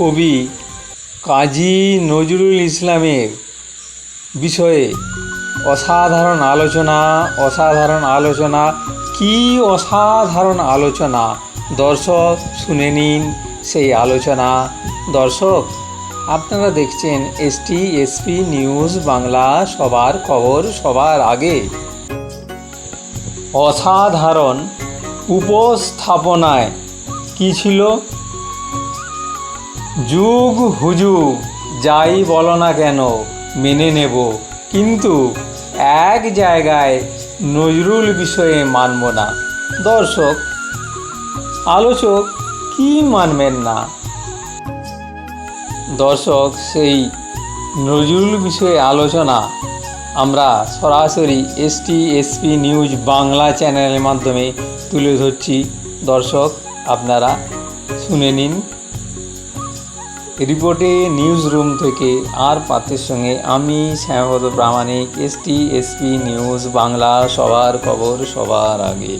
কবি কাজী নজরুল ইসলামের বিষয়ে অসাধারণ আলোচনা অসাধারণ আলোচনা, কি অসাধারণ আলোচনা? দর্শক, শুনে নিন সেই আলোচনা। দর্শক, আপনারা দেখছেন এসটি এসপি নিউজ বাংলা, সবার খবর সবার আগে। অসাধারণ উপস্থাপনায় কি ছিল? যুগ হুজুগ যাই বলো না কেন, মেনে নেব। কিন্তু এক জায়গায় নজরুল বিষয়ে মানব না। দর্শক, আলোচক কি মানবেন না? দর্শক, সেই নজরুল বিষয়ে আলোচনা আমরা সরাসরি এসটি এসপি নিউজ বাংলা চ্যানেলের মাধ্যমে তুলে ধরছি। দর্শক, আপনারা শুনে নিন। রিপোর্টে নিউজ রুম থেকে আর পাত্রের সঙ্গে আমি Shyampada Pramanik S ST, SP news Bangla, সবার খবর সবার আগে।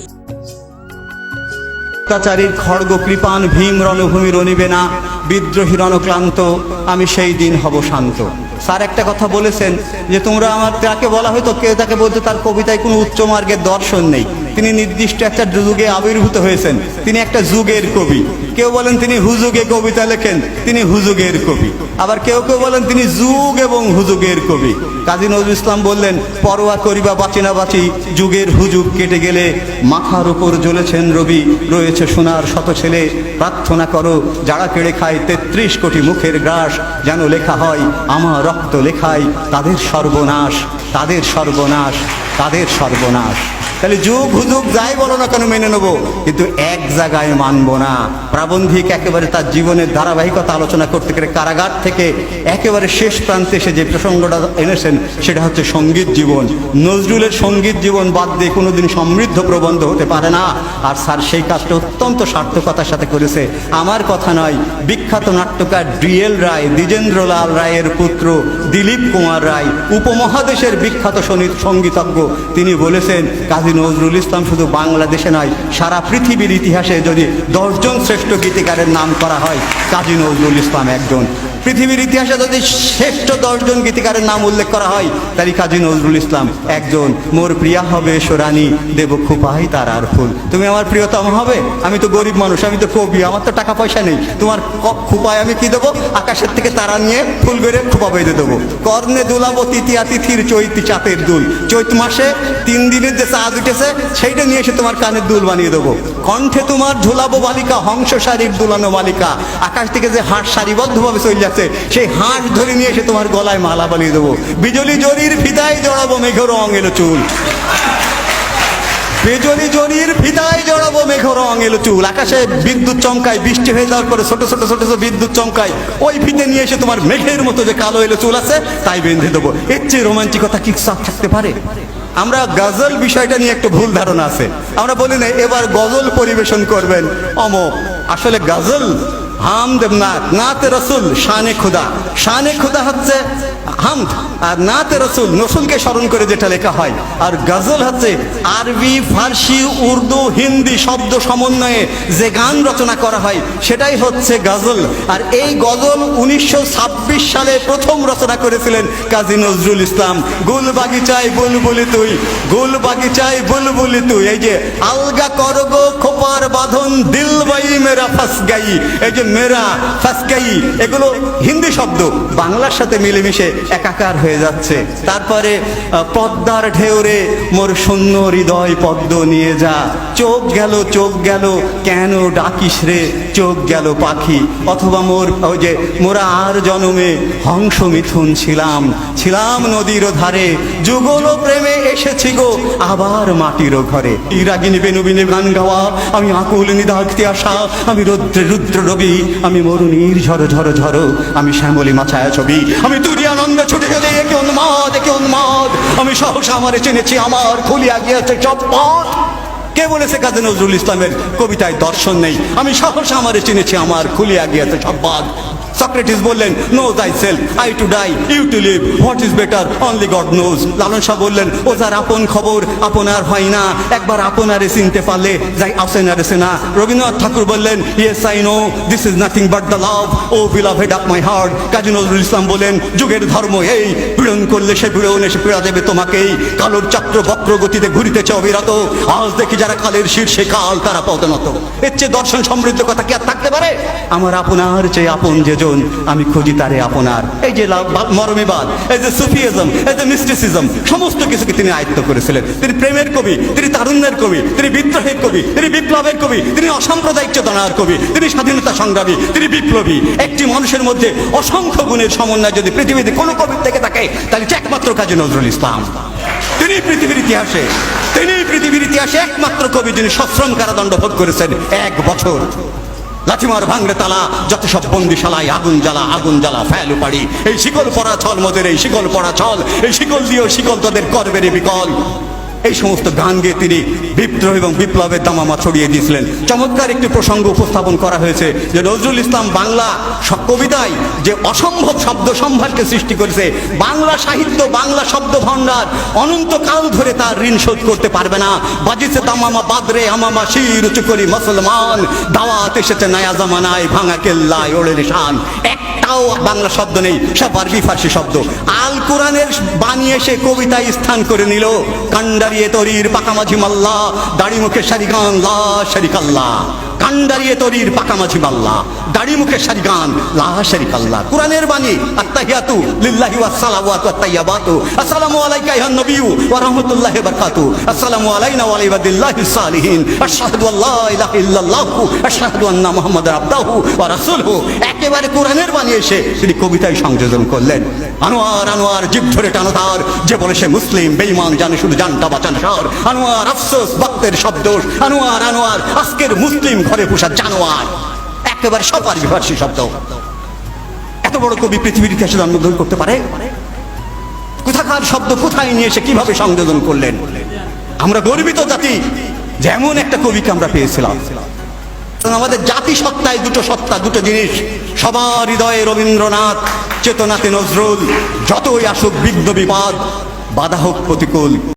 অত্যাচারীর খড়গ কৃপান ভীম রণভূমি রণিবে না, বিদ্রোহী রণক্লান্ত, আমি সেই দিন হব শান্ত। স্যার একটা কথা বলেছেন যে তোমরা আমার তাকে বলা হয়তো কেউ তাকে বলতে, তার কবিতায় কোনো উচ্চ মার্গের দর্শন নেই। তিনি নির্দিষ্ট একটা যুগে আবির্ভূত হয়েছেন। তিনি একটা যুগের কবি। কেউ বলেন তিনি হুজুগে কবিতা লেখেন, তিনি হুজুগের কবি। আবার কেউ কেউ বলেন তিনি যুগ এবং হুজুগের কবি। কাজী নজরুল ইসলাম বললেন, পরোয়া করিবা বাঁচি না বাঁচি, যুগের হুজুগ কেটে গেলে মাথার উপর জ্বলেছেন রবি, রয়েছে সোনার শত ছেলে, প্রার্থনা করো, যারা কেড়ে খায় তেত্রিশ কোটি মুখের গ্রাস, যেন লেখা হয়, আমার রক্ত লেখায়, তাদের সর্বনাশ তাদের সর্বনাশ তাদের সর্বনাশ। তাহলে যুগ হুজুগ যাই বলো না কেন মেনে নেব? কিন্তু এক জায়গায় মানবো না। প্রাবন্ধিক একেবারে তার জীবনের ধারাবাহিকতা আলোচনা করতে গেলে কারাগার থেকে একেবারে শেষ প্রান্তে এসে যে প্রসঙ্গটা এনেছেন, সেটা হচ্ছে সংগীত জীবন। নজরুলের সংগীত জীবন বাদ দিয়ে কোনোদিন সমৃদ্ধ প্রবন্ধ হতে পারে না। আর স্যার সেই কাজটা অত্যন্ত সার্থকতার সাথে করেছে। আমার কথা নয়, বিখ্যাত নাট্যকার ডিএল রায়, দ্বিজেন্দ্রলাল রায়ের পুত্র দিলীপ কুমার রায়, উপমহাদেশের বিখ্যাত সঙ্গীতজ্ঞ, তিনি বলেছেন, কাজী নজরুল ইসলাম শুধু বাংলাদেশে নয়, সারা পৃথিবীর ইতিহাসে যদি দশজন শ্রেষ্ঠ গীতিকারের নাম করা হয়, কাজী নজরুল ইসলাম একজন। পৃথিবীর ইতিহাসে যদি শ্রেষ্ঠ দশজন গীতিকারের নাম উল্লেখ করা হয়, তাহলে কাজী নজরুল ইসলাম একজন। মোর প্রিয়া হবে সোরানি, দেব খুপাই তার আর ফুল। তুমি আমার প্রিয়তম হবে? আমি তো গরিব মানুষ, আমি তো কবি, আমার তো টাকা পয়সা নেই। তোমার খুপায় আমি কি দেবো? আকাশের থেকে তারা নিয়ে ফুল বেড়ে খুপা বেঁধে দেবো। কর্ণে দুলাবো তৃতীয়া তিথির চৈতি চাঁদের দুল। চৈত মাসে তিন দিনের যে চাঁদ উঠেছে, সেইটা নিয়ে এসে তোমার কানের দুল বানিয়ে দেবো। কণ্ঠে তোমার ঝুলাবো বালিকা, হংস শাড়ির দুলানো বালিকা। আকাশ থেকে যে হাঁস সারিবদ্ধভাবে চলে যাচ্ছে সেই হাঁস ধরে নিয়ে এসে তোমার গলায় মালা বানিয়ে দেবো। বিজলি জরির ফিতায় জড়াবো মেঘর রং এলো চুল। বেজলি জরির ফিতায় জড়াবো মেঘ রং এলো চুল। আকাশে বিদ্যুৎ চমকায়, বৃষ্টি হয়ে যাওয়ার পরে ছোট ছোট ছোট ছোট বিদ্যুৎ চমকায়। ওই ফিতে নিয়ে এসে তোমার মেঘের মতো যে কালো এলো চুল আছে, তাই বেঁধে দেবো। এর চেয়ে রোমান্টিকতা কি সব থাকতে পারে? আমরা গজল বিষয়টা নিয়ে একটু ভুল ধারণা আছে। আমরা বলি না, এবার গজল পরিবেশন করবেন। অমক আসলে গজল হামদ নাত নাতে রসুল শানে খুদা। শানে খুদা হচ্ছে হামদ আর নাতে রসুল নসুলকে স্মরণ করে যেটা লেখা হয়। আর গজল হচ্ছে আরবি, ফার্সি, উর্দু, হিন্দি শব্দ সমন্বয়ে যে গান রচনা করা হয়, সেটাই হচ্ছে গজল। আর এই গজল উনিশশো ছাব্বিশ সালে প্রথম রচনা করেছিলেন কাজী নজরুল ইসলাম। গুল বাগিচায় বুলবুলি তুই, গুল বাগিচায় বুলবুলি তুই। এই যে, আলগা করগো খোপার বাঁধন, দিল বাই মেরা ফাসগাই এই যে, মেরা ফাসগাই এগুলো হিন্দি শব্দ, বাংলার সাথে মিলেমিশে একাকার হয়ে যাচ্ছে। তারপরে পদ্মার ঢেউরে মোর শূন্য হৃদয় পদ্ম নিয়ে যা। চোখ গেল চোখ গেল, কেন ডাকিস রে? চোখ গেল পাখি। অথবা মোর, ওই যে মোরা আর জনমে হংস মিথুন ছিলাম। ছিলাম নদীর ধারে, যুগল প্রেমে এসেছি গো, আবার মাটির ঘরে। ইরাগিনী বেনুবিনে গান গাওয়া, আমি আকুল নিদাক্তি আসা, আমি রুদ্র রুদ্র রবি, আমি মরুণীর ঝড় ঝড় ঝড় আমি শ্যামলী মাছায়া ছবি, আমি তুরি আনন্দ ছুটে গেলে একে উন্মাদ একে উন্মাদ, আমি সহসা আমারে চিনেছি আমার, খুলিয়া গিয়েছে সব পথ কে বলেছে কাজী নজরুল ইসলামের কবিতায় দর্শন নেই? আমি সাহস আমারে চিনেছি, আমার খুলিয়া গিয়েছে সব বাদ সক্রেটিস বললেন know thy self I to die you to live what is better only God knows Lalon Shah বললেন, ও যার আপন খবর আপনার হয় না। একবার আপনারে চিনতে পারলে যাই আসেনারে সেনা রবীন্দ্রনাথ ঠাকুর বললেন yes I know this is nothing but the love o beloved of my heart Kazi Nazrul Islam বলেন যুগের ধর্ম এই, পীড়ন করলে সে পীড়ন, এসে পীড়া দেবে তোমাকেই। কালোর চক্র বক্র গতিতে ঘুরিতেছে অবিরত। আজ দেখি যারা কালের শীর্ষে কাল, তারা পদনত। এর চেয়ে দর্শন সমৃদ্ধ কথা কি আর থাকতে পারে? আমার আপনার চেয়ে আপন যেজন আমি খুঁজি তারে আপনার। এই যে মরমিবাদ এই যে সুফিজম এই যে মিস্টিসিজম, সমস্ত কিছুকে তিনি আয়ত্ত করেছিলেন। তিনি প্রেমের কবি, তিনি তারুণ্যের কবি, তিনি বিদ্রোহের কবি, তিনি বিপ্লবের কবি, তিনি অসাম্প্রদায়িক চেতনার কবি, তিনি স্বাধীনতা সংগ্রামী, তিনি বিপ্লবী। একটি মানুষের মধ্যে অসংখ্য গুণের সমন্বয় যদি পৃথিবীতে কোনো কবির থেকে থাকে, তাহলে একমাত্র কাজী নজরুল ইসলাম। তিনি পৃথিবীর ইতিহাসে, তিনি পৃথিবীর ইতিহাসে একমাত্র কবি যিনি সশ্রম কারাদণ্ড ভোগ করেছেন এক বছর। লাঠিমার ভাঙড়ে তালা, যত সব বন্দিশালায় আগুন জ্বালা আগুন জ্বালা, ফেল পাড়ি। এই শিকল পড়া ছল, মোদের এই শিকল পড়া ছল। এই শিকল দিয়েও শিকল তোদের করবেরে বিকল। এই সমস্ত গান গেয়ে তিনি বিদ্রোহ এবং বিপ্লবের দামামা ছড়িয়ে দিয়েছিলেন। চমৎকার একটি প্রসঙ্গ উপস্থাপন করা হয়েছে যে নজরুল ইসলাম বাংলা কবিতায় যে অসম্ভব শব্দ সম্ভারকে সৃষ্টি করেছে, বাংলা সাহিত্য, বাংলা শব্দ ভাণ্ডার, অনন্তকাল ধরে তার ঋণ শোধ করতে পারবে না। বাজিছে তামামা বাদরে আমামা শির উঁচু করি মুসলমান, দাওয়াত এসেছে নয়া জামানায়, ভাঙা কেল্লায়, ওড়ে নিশান। একটাও বাংলা শব্দ নেই, সব আরবি ফার্সি শব্দ। আল কোরআনের বানিয়ে সে কবিতায় স্থান করে নিল। কান্ডারিয়ে তরির পাকামাঝি মাল্লা, দাড়ি মুখে সারিগান লা শারিকাল্লা তরির পাকামাঝি দাড়ি মুখে সারিগান লা শারিকাল্লা কোরআনের বাণী লিল্লাহি তাইয়্যিবাতু আসসালামু আলাইকা নবিয়্যু ওয়া রাহমাতুল্লাহি ওয়া বারাকাতু। আসসালামু আলাইনা ওয়া সালিহিন। আশহাদু আল্লা ইলাহা আশহাদু আন্না মুহাম্মাদার আবদুহু ওয়া একেবারে কোরআনের বাণী এসে তিনি কবিতায় সংযোজন করলেন। আনোয়ার আনোয়ার জিভ ধরে টানো তার। যে বলে সে মুসলিম, বেঈমান, জানে শুধু জানটা বাঁচান সার। আনোয়ার, আফসোস ভক্তের শব্দ, আনোয়ার আনোয়ার, আজকের মুসলিম ঘরে পোষা জানোয়ার। একেবারে সবার বিভার্সী শব্দ। এত বড় কবি পৃথিবীর ইতিহাসে জন্মগ্রহণ করতে পারে? কোথাকার শব্দ কোথায় নিয়ে এসে কীভাবে সংযোজন করলেন? আমরা গর্বিত জাতি, যেমন একটা কবিকে আমরা পেয়েছিলাম। আমাদের জাতি সত্তায় দুটো সত্তা, দুটো জিনিস। সবার হৃদয়ে রবীন্দ্রনাথ, চেতনাতে নজরুল, যতই আসুক বিঘ্ন বিবাদ বাধা হোক প্রতিকূল।